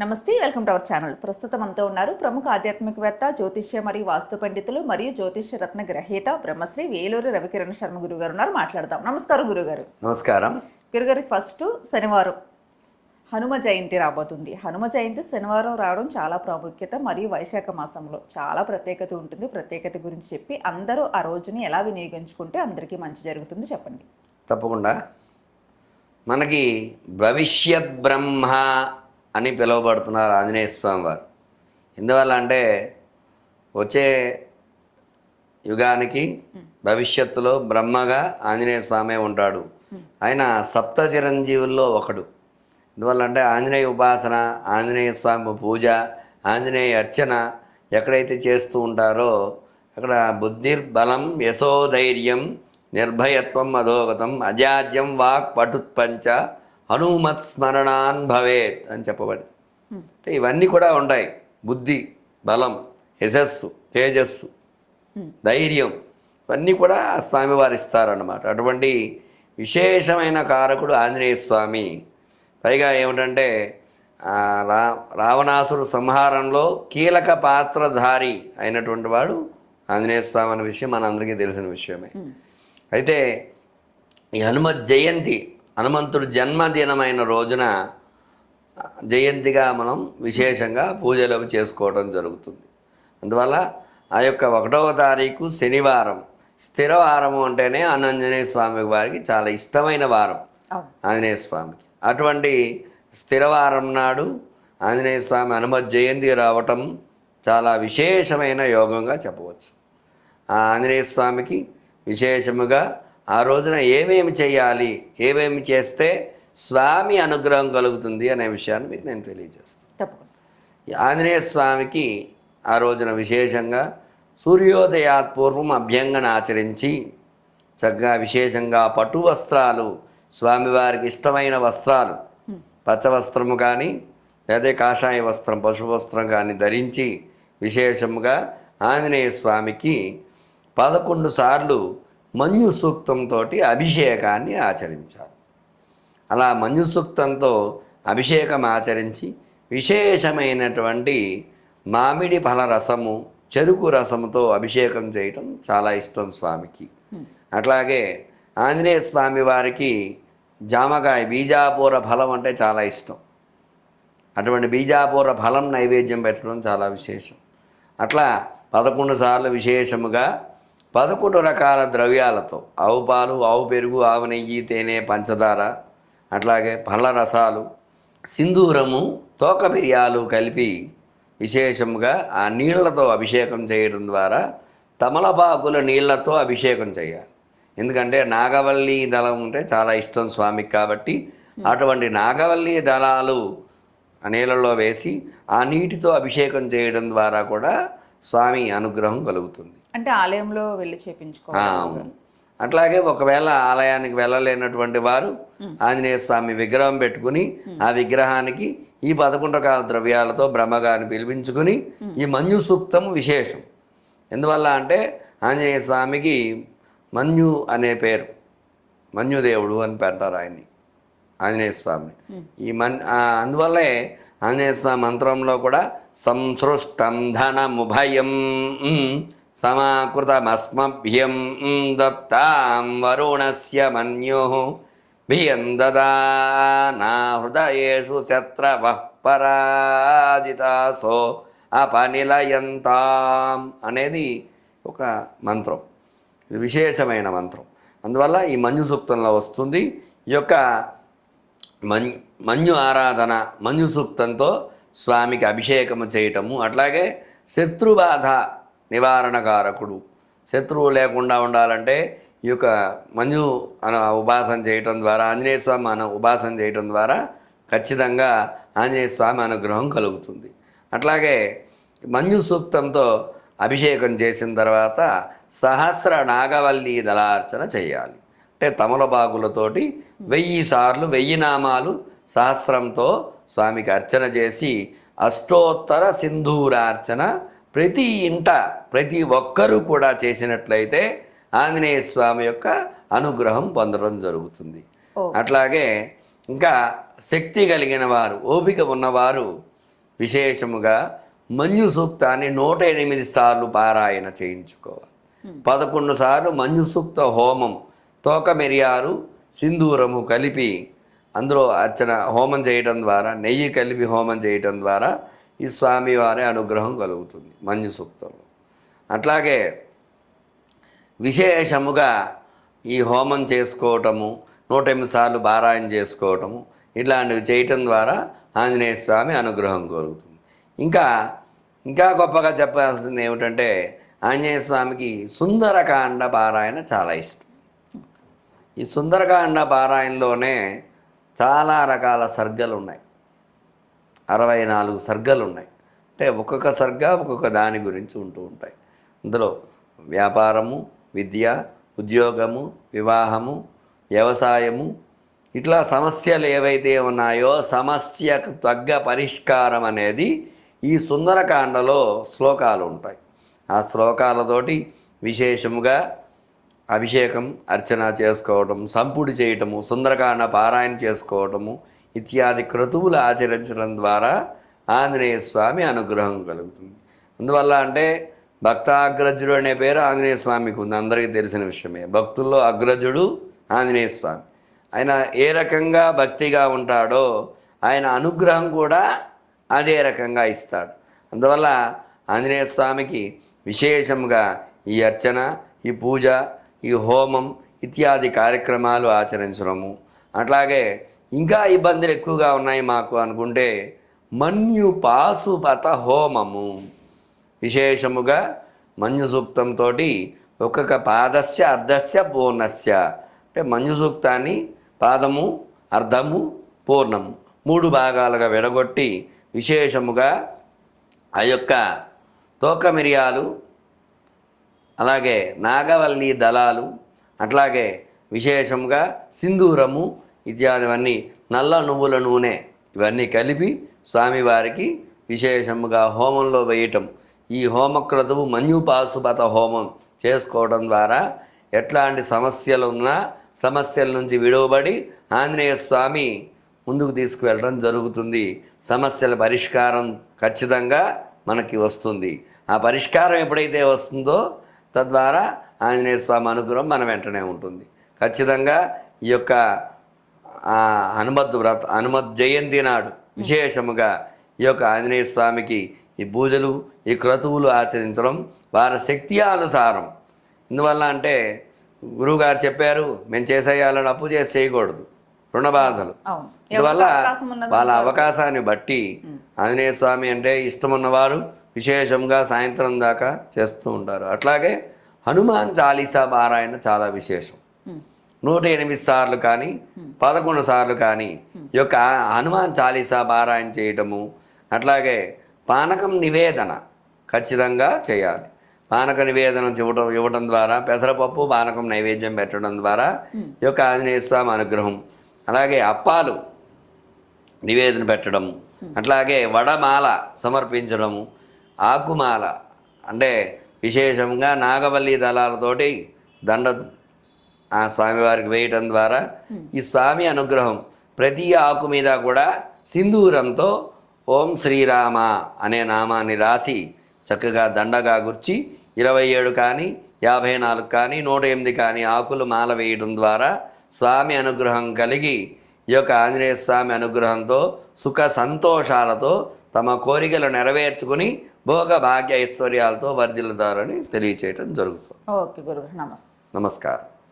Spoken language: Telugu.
నమస్తే వెల్కమ్ టు అవర్ ఛానల్. ప్రస్తుతం మనతో ఉన్నారు ప్రముఖ ఆధ్యాత్మికవేత్త జ్యోతిష్య మరియు వాస్తు పండితులు మరియు జ్యోతిష్య రత్న గ్రహీత బ్రహ్మశ్రీ వేలూరు రవికిరణ్ శర్మ గురువు గారు ఉన్నారు. మాట్లాడదాం. నమస్కారం గురుగారు. నమస్కారం. గురుగారు ఫస్ట్ శనివారం. హనుమ జయంతి రాబోతుంది. హనుమ జయంతి శనివారం రావడం చాలా ప్రాముఖ్యత మరియు వైశాఖ మాసంలో చాలా ప్రత్యేకత ఉంటుంది. ప్రత్యేకత గురించి చెప్పి అందరూ ఆ రోజుని ఎలా వినియోగించుకుంటే అందరికీ మంచి జరుగుతుంది చెప్పండి. తప్పకుండా. మనకి భవిష్యత్ బ్రహ్మ అని పిలువబడుతున్నారు ఆంజనేయ స్వామి వారు ఎందువల్ల అంటే వచ్చే యుగానికి భవిష్యత్తులో బ్రహ్మగా ఆంజనేయ స్వామి ఉంటాడు. ఆయన సప్త చిరంజీవుల్లో ఒకడు. ఎందువల్ల అంటే ఆంజనేయ ఉపాసన ఆంజనేయ స్వామి పూజ ఆంజనేయ అర్చన ఎక్కడైతే చేస్తూ ఉంటారో అక్కడ బుద్ధిర్బలం యశోధైర్యం నిర్భయత్వం అధోగతం అజాజ్యం వాక్ పటుత్పంచ హనుమత్ స్మరణాన్ భవేత్ అని చెప్పబడి. అంటే ఇవన్నీ కూడా ఉంటాయి. బుద్ధి బలం యశస్సు తేజస్సు ధైర్యం ఇవన్నీ కూడా ఆ స్వామివారు ఇస్తారన్నమాట. అటువంటి విశేషమైన కారకుడు ఆంజనేయ స్వామి. పైగా ఏమిటంటే రా రావణాసురు సంహారంలో కీలక పాత్రధారి అయినటువంటి వాడు ఆంజనేయ స్వామి అనే విషయం మనందరికీ తెలిసిన విషయమే. అయితే ఈ హనుమత్ జయంతి హనుమంతుడు జన్మదినమైన రోజున జయంతిగా మనం విశేషంగా పూజలు అవి చేసుకోవడం జరుగుతుంది. అందువల్ల ఆ యొక్క ఒకటవ తారీఖు శనివారం. స్థిర వారము అంటేనే ఆంజనేయ స్వామి వారికి చాలా ఇష్టమైన వారం. ఆంజనేయ స్వామికి. అటువంటి స్థిరవారం నాడు ఆంజనేయ స్వామి హనుమత్ జయంతి రావటం చాలా విశేషమైన యోగంగా చెప్పవచ్చు. ఆ ఆంజనేయ స్వామికి విశేషముగా ఆ రోజున ఏమేమి చేయాలి? ఏమేమి చేస్తే స్వామి అనుగ్రహం కలుగుతుంది అనే విషయాన్ని మీకు నేను తెలియజేస్తాను. ఆంజనేయ స్వామికి ఆ రోజున విశేషంగా సూర్యోదయాత్ పూర్వం అభ్యంగన ఆచరించి చక్కగా విశేషంగా పట్టు వస్త్రాలు స్వామివారికి ఇష్టమైన వస్త్రాలు పచ్చ వస్త్రము కానీ లేదా కాషాయ వస్త్రం పశు వస్త్రం కానీ ధరించి విశేషముగా ఆంజనేయ స్వామికి పదకొండు సార్లు మన్యు సూక్తంతో అభిషేకాన్ని ఆచరించాలి. అలా మంజు సూక్తంతో అభిషేకం ఆచరించి విశేషమైనటువంటి మామిడి ఫల రసము చెరుకు రసముతో అభిషేకం చేయటం చాలా ఇష్టం స్వామికి. అట్లాగే ఆంజనేయ స్వామి వారికి జామకాయ బీజాపూర ఫలం అంటే చాలా ఇష్టం. అటువంటి బీజాపూర ఫలం నైవేద్యం పెట్టడం చాలా విశేషం. అట్లా పదకొండు సార్లు విశేషముగా పదకొండు రకాల ద్రవ్యాలతో ఆవు పాలు ఆవు పెరుగు ఆవు నెయ్యి తేనె పంచదార అట్లాగే పళ్ళ రసాలు సింధూరము తోక మిరియాలు కలిపి విశేషముగా ఆ నీళ్ళతో అభిషేకం చేయడం ద్వారా తమలపాకుల నీళ్ళతో అభిషేకం చేయాలి. ఎందుకంటే నాగవల్లి దళం ఉంటే చాలా ఇష్టం స్వామికి కాబట్టి అటువంటి నాగవల్లి దళాలు నీళ్ళలో వేసి ఆ నీటితో అభిషేకం చేయడం ద్వారా కూడా స్వామి అనుగ్రహం కలుగుతుంది. అంటే ఆలయంలో వెళ్ళి చేపించుకోవాలి. అట్లాగే ఒకవేళ ఆలయానికి వెళ్ళలేనటువంటి వారు ఆంజనేయ స్వామి విగ్రహం పెట్టుకుని ఆ విగ్రహానికి ఈ పదకొండు రకాల ద్రవ్యాలతో బ్రహ్మగారిని పిలిపించుకుని ఈ మన్యు సూక్తం విశేషం. ఎందువల్ల అంటే ఆంజనేయ స్వామికి మన్యు అనే పేరు మన్యుదేవుడు అని పెడతారు ఆయన్ని ఆంజనేయ స్వామిని. ఈ మన్ అందువల్లే ఆంజనేయ స్వామి మంత్రంలో కూడా సంసృష్టం ధనముభయం. సమాకృతమస్మభ్యం దత్తాం వరుణస్య మన్యు భియం దదానా హృదయేషు శత్రవః పరాజితాసో అపనిలయంతాం అనేది ఒక మంత్రం. ఇది విశేషమైన మంత్రం. అందువల్ల ఈ మంజు సూక్తంలో వస్తుంది. ఈ యొక్క మన్ మన్యు ఆరాధన మన్యు సూక్తంతో స్వామికి అభిషేకము చేయటము అట్లాగే శత్రుబాధ నివారణకారకుడు. శత్రువు లేకుండా ఉండాలంటే ఈ యొక్క మంజు అన ఉపాసన చేయటం ద్వారా ఆంజనేయ స్వామి అన ఉపాసన చేయటం ద్వారా ఖచ్చితంగా ఆంజనేయ స్వామి అనుగ్రహం కలుగుతుంది. అట్లాగే మంజు సూక్తంతో అభిషేకం చేసిన తర్వాత సహస్ర నాగవల్లి దళార్చన చేయాలి. అంటే తమలపాకులతోటి వెయ్యి సార్లు వెయ్యి నామాలు సహస్రంతో స్వామికి అర్చన చేసి అష్టోత్తర సింధూరార్చన ప్రతి ఇంట ప్రతి ఒక్కరూ కూడా చేసినట్లయితే ఆంజనేయ స్వామి యొక్క అనుగ్రహం పొందడం జరుగుతుంది. అట్లాగే ఇంకా శక్తి కలిగిన వారు ఓపిక ఉన్నవారు విశేషముగా మంజు సూక్తాన్ని నూట ఎనిమిది సార్లు పారాయణ చేయించుకోవాలి. పదకొండు సార్లు మంజు సూక్త హోమం తోక మిరియాలు సింధూరము కలిపి అందులో అర్చన హోమం చేయటం ద్వారా నెయ్యి కలిపి హోమం చేయటం ద్వారా ఈ స్వామివారి అనుగ్రహం కలుగుతుంది మంజు సూక్తంలో. అట్లాగే విశేషముగా ఈ హోమం చేసుకోవటము నూట ఎనిమిది సార్లు పారాయణ చేసుకోవటము ఇట్లాంటివి చేయటం ద్వారా ఆంజనేయ స్వామి అనుగ్రహం కలుగుతుంది. ఇంకా ఇంకా గొప్పగా చెప్పాల్సింది ఏమిటంటే ఆంజనేయ స్వామికి సుందరకాండ పారాయణ చాలా ఇష్టం. ఈ సుందరకాండ పారాయణలోనే చాలా రకాల సర్గలు ఉన్నాయి అరవై నాలుగు సర్గలు ఉన్నాయి అంటే ఒక్కొక్క సర్గ ఒక్కొక్క దాని గురించి ఉంటూ ఉంటాయి. అందులో వ్యాపారము విద్య ఉద్యోగము వివాహము వ్యవసాయము ఇట్లా సమస్యలు ఏవైతే ఉన్నాయో సమస్యకు తగ్గ పరిష్కారం అనేది ఈ సుందరకాండలో శ్లోకాలు ఉంటాయి. ఆ శ్లోకాలతోటి విశేషముగా అభిషేకం అర్చన చేసుకోవటం సంపుడి చేయటము సుందరకాండ పారాయణ చేసుకోవటము ఇత్యాది క్రతువులు ఆచరించడం ద్వారా ఆంజనేయ స్వామి అనుగ్రహం కలుగుతుంది. అందువల్ల అంటే భక్తాగ్రజుడు అనే పేరు ఆంజనేయ స్వామికి ఉంది. అందరికీ తెలిసిన విషయమే. భక్తుల్లో అగ్రజుడు ఆంజనేయ స్వామి. ఆయన ఏ రకంగా భక్తిగా ఉంటాడో ఆయన అనుగ్రహం కూడా అదే రకంగా ఇస్తాడు. అందువల్ల ఆంజనేయ స్వామికి విశేషంగా ఈ అర్చన ఈ పూజ ఈ హోమం ఇత్యాది కార్యక్రమాలు ఆచరించడము అట్లాగే ఇంకా ఇబ్బందులు ఎక్కువగా ఉన్నాయి మాకు అనుకుంటే మన్యు పాశుపత హోమము. విశేషముగా మంజు సూక్తంతో ఒక్కొక్క పాదస్య అర్ధస్య పూర్ణస్య. అంటే మంజు సూక్తాన్ని పాదము అర్ధము పూర్ణము మూడు భాగాలుగా విడగొట్టి విశేషముగా ఆ యొక్క తోక మిరియాలు అలాగే నాగవల్లి దళాలు అట్లాగే విశేషముగా సింధూరము ఇత్యాదివన్నీ నల్ల నువ్వుల నూనె. ఇవన్నీ కలిపి స్వామివారికి విశేషముగా హోమంలో వేయటం. ఈ హోమక్రతువు మన్యుపాశుపత హోమం చేసుకోవడం ద్వారా ఎట్లాంటి సమస్యలు ఉన్నా సమస్యల నుంచి విడువబడి ఆంజనేయ స్వామి ముందుకు తీసుకువెళ్ళడం జరుగుతుంది. సమస్యల పరిష్కారం ఖచ్చితంగా మనకి వస్తుంది. ఆ పరిష్కారం ఎప్పుడైతే వస్తుందో తద్వారా ఆంజనేయ స్వామి అనుగ్రహం మన వెంటనే ఉంటుంది. ఖచ్చితంగా ఈ యొక్క హనుమద్ వ్రత హనుమద్ జయంతి నాడు విశేషముగా ఈ యొక్క ఆంజనేయ స్వామికి ఈ పూజలు ఈ క్రతువులు ఆచరించడం వారి శక్తి అనుసారం ఎందువల్ల అంటే గురువుగారు చెప్పారు మేము చేసేయాలని అప్పు చేసి చేయకూడదు. రుణ బాధలు. అందువల్ల వాళ్ళ అవకాశాన్ని బట్టి ఆంజనేయ స్వామి అంటే ఇష్టమున్నవారు విశేషంగా సాయంత్రం దాకా చేస్తూ ఉంటారు. అట్లాగే హనుమాన్ చాలీసా పారాయణ చాలా విశేషం. నూట ఎనిమిది సార్లు కానీ పదకొండు సార్లు కానీ ఈ యొక్క హనుమాన్ చాలీసా పారాయణ చేయటము అట్లాగే పానకం నివేదన ఖచ్చితంగా చేయాలి. పానక నివేదన ఇవ్వటం ఇవ్వటం ద్వారా పెసరపప్పు పానకం నైవేద్యం పెట్టడం ద్వారా ఈ యొక్క ఆంజనేయ స్వామి అనుగ్రహం అలాగే అప్పాలు నివేదన పెట్టడం అట్లాగే వడమాల సమర్పించడము ఆకుమాల అంటే విశేషంగా నాగవల్లి దళాలతోటి దండ ఆ స్వామివారికి వేయటం ద్వారా ఈ స్వామి అనుగ్రహం ప్రతి ఆకు మీద కూడా సింధూరంతో ఓం శ్రీరామ అనే నామాన్ని రాసి చక్కగా దండగా గుర్చి ఇరవై ఏడు కానీ యాభై నాలుగు కానీ నూట ఎనిమిది కానీ ఆకులు మాల వేయడం ద్వారా స్వామి అనుగ్రహం కలిగి ఈ యొక్క ఆంజనేయ స్వామి అనుగ్రహంతో సుఖ సంతోషాలతో తమ కోరికలు నెరవేర్చుకుని భోగ భాగ్య ఐశ్వర్యాలతో వర్ధిల్లుతారని తెలియచేయటం జరుగుతుంది. ఓకే నమస్తే. నమస్కారం.